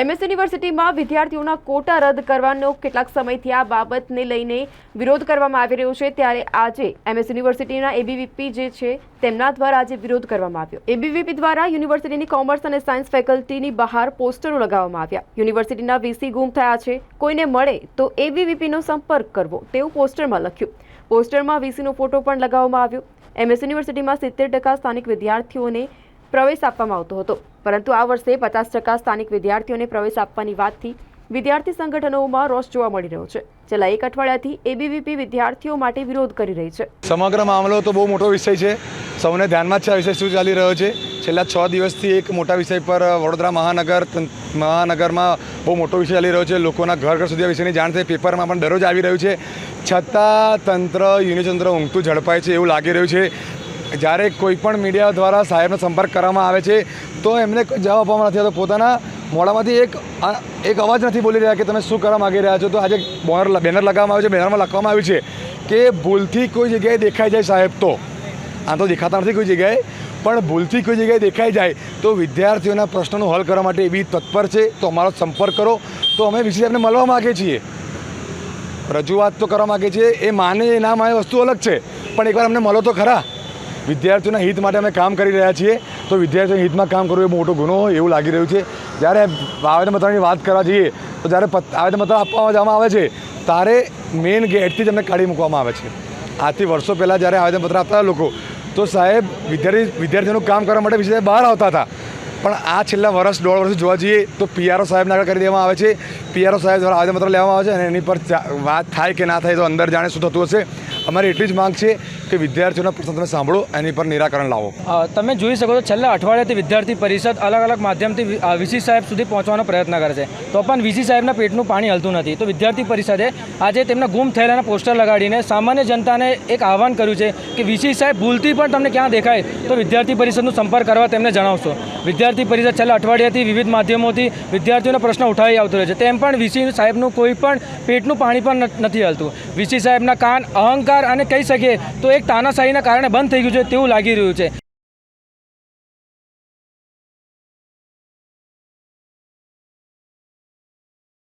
MS યુનિવર્સિટીમાં વિદ્યાર્થીઓના quota રદ કરવાનો કેટલાક સમયથી આ બાબતને લઈને વિરોધ કરવામાં આવી રહ્યો છે. ત્યારે આજે એમએસ યુનિવર્સિટીના એબીવીપી જે છે, તેમના દ્વારા આજે વિરોધ કરવામાં આવ્યો. એબીવીપી દ્વારા યુનિવર્સિટીની કોમર્સ અને સાયન્સ ફેકલ્ટીની બહાર પોસ્ટરો લગાવવામાં આવ્યા. યુનિવર્સિટીના વીસી ગુમ થયા છે. કોઈને મળે તો એબીવીપીનો સંપર્ક કરવો, તેવું પોસ્ટરમાં લખ્યું. પોસ્ટરમાં વીસીનો ફોટો પણ લગાવવામાં આવ્યો. એમએસ યુનિવર્સિટીમાં સિત્તેર ટકા સ્થાનિક વિદ્યાર્થીઓને પ્રવેશ આપવામાં આવતો હતો. પરંતુ આ વર્ષે પચાસ ટકા સ્થાનિક વિદ્યાર્થીઓને પ્રવેશ આપવાની વાતથી વિદ્યાર્થી સંગઠનોમાં રોષ જોવા મળી રહ્યો છે. છેલ્લા એક અઠવાડિયાથી એબીવીપી વિદ્યાર્થીઓ માટે વિરોધ કરી રહી છે. સમગ્ર મામલો તો બહુ મોટો વિષય છે. સૌને ધ્યાનમાં છે આ વિષય શું ચાલી રહ્યો છે. છેલ્લા છ દિવસથી એક મોટા વિષય પર વડોદરા મહાનગર મહાનગરમાં બહુ મોટો વિષય ચાલી રહ્યો છે. લોકોના ઘર ઘર સુધી આ વિષયની જાણ થઈ પેપરમાં પણ દરરોજ આવી રહ્યું છે. છતાં તંત્ર યુનિતંત્ર ઊંઘતું ઝડપાય છે એવું લાગી રહ્યું છે. જ્યારે કોઈપણ મીડિયા દ્વારા સાહેબનો સંપર્ક કરવામાં આવે છે, તો એમને જવાબ આપવામાં નથી આવતો. પોતાના મોડામાંથી એક એક અવાજ નથી બોલી રહ્યા કે તમે શું કરવા માગી રહ્યા છો. તો આજે બોનર બેનર લગાવવામાં આવ્યું છે, બેનરમાં લખવામાં આવ્યું છે કે ભૂલથી કોઈ જગ્યાએ દેખાઈ જાય સાહેબ તો. આમ તો દેખાતા નથી કોઈ જગ્યાએ, પણ ભૂલથી કોઈ જગ્યાએ દેખાઈ જાય તો વિદ્યાર્થીઓના પ્રશ્નોનું હલ કરવા માટે એવી તત્પર છે. તો અમારો સંપર્ક કરો. તો અમે વિશે સાહેબને મળવા માગીએ છીએ. રજૂઆત તો કરવા માગીએ છીએ. એ માને ના માને વસ્તુ અલગ છે. પણ એકવાર અમને મળો તો ખરા. વિદ્યાર્થીઓના હિત માટે અમે કામ કરી રહ્યા છીએ. તો વિદ્યાર્થીઓના હિતમાં કામ કરવું એ મોટો ગુનો હોય એવું લાગી રહ્યું છે. જ્યારે આવેદનપત્રની વાત કરવા જઈએ, તો જ્યારે પત- આવેદનપત્ર આપવામાં જવામાં આવે છે, ત્યારે મેઇન ગેટથી જ અમને કાઢી મૂકવામાં આવે છે. આથી વર્ષો પહેલાં જ્યારે આવેદનપત્ર આપતા લોકો, તો સાહેબ, વિદ્યાર્થી, વિદ્યાર્થીઓનું કામ કરવા માટે વિશે બહાર આવતા હતા. પણ આ છેલ્લા વર્ષ, દોઢ વર્ષ જોવા જઈએ તો પીઆરઓ સાહેબને આગળ કરી દેવામાં આવે છે. પીઆરઓ સાહેબ દ્વારા આવેદનપત્ર લેવામાં આવે છે અને એની પર વાત થાય કે ના થાય તો અંદર જાણે શું થતું હશે. અમારી એટલી જ માંગ છે કે વિદ્યાર્થીઓના પ્રશ્ન તમે સાંભળો, એની પર નિરાકરણ લાવો. તમે જોઈ શકો છો, છેલ્લા અઠવાડિયાથી વિદ્યાર્થી પરિષદ અલગ અલગ માધ્યમથી વીસી સાહેબ સુધી પહોંચવાનો પ્રયત્ન કરે છે. તો પણ વીસી સાહેબના પેટનું પાણી હલતું નથી. તો વિદ્યાર્થી પરિષદે આજે તેમના ગુમ થયેલાના પોસ્ટર લગાડીને સામાન્ય જનતાને એક આહવાન કર્યું છે કે વીસી સાહેબ ભૂલથી પણ તમને ક્યાં દેખાય? તો વિદ્યાર્થી પરિષદનો સંપર્ક કરવા તેમને જણાવશો. વિદ્યાર્થી પરિષદ છેલ્લા અઠવાડિયાથી વિવિધ માધ્યમોથી વિદ્યાર્થીઓના પ્રશ્ન ઉઠાવી આવતો રહે છે. તેમ પણ વીસી સાહેબનું કોઈ પણ પેટનું પાણી પણ નથી હાલતું. વીસી સાહેબના કાન અહંકાર અને કહી શકીએ તો એક તાનાશાહીના કારણે બંધ થઈ ગયું છે તેવું લાગી રહ્યું છે.